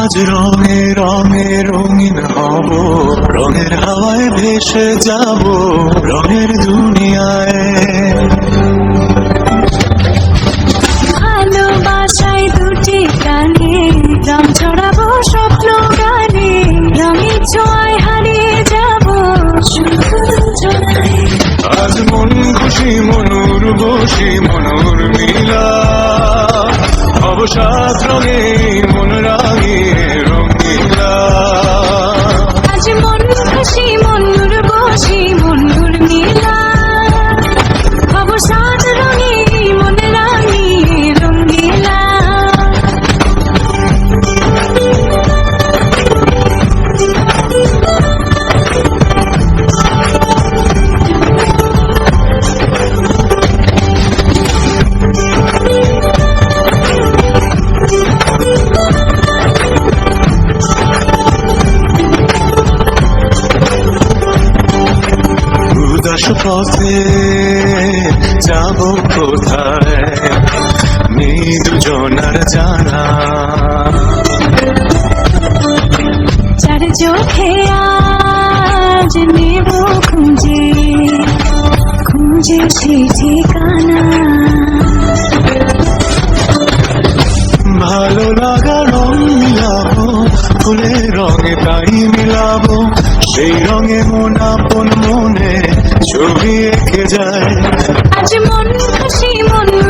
আজ রঙে রঙে রঙিন হব রঙের হাওয়ায় ভেসে যাব রঙের দুনিয়ায়। ভালোবাসায় দুটি কানে রং ছড়াবো স্বপ্ন গানে রঙের ছোঁয়ায় হারিয়ে যাব আজ মন খুশি মনুর বসি মনুর মিলা। অবসাদ রঙে মন পথে যাব কোথায়? নেই দুজনার জানা। চার চোখে আজ নেব খুঁজে খুঁজে সে ঠিকানা। ভালো লাগা রং মিলাবো ফুলের রঙে তাই মিলাবো সেই রঙে মন আপন মনে ছবি এঁকে যায়। আজ মন খুশি মিলা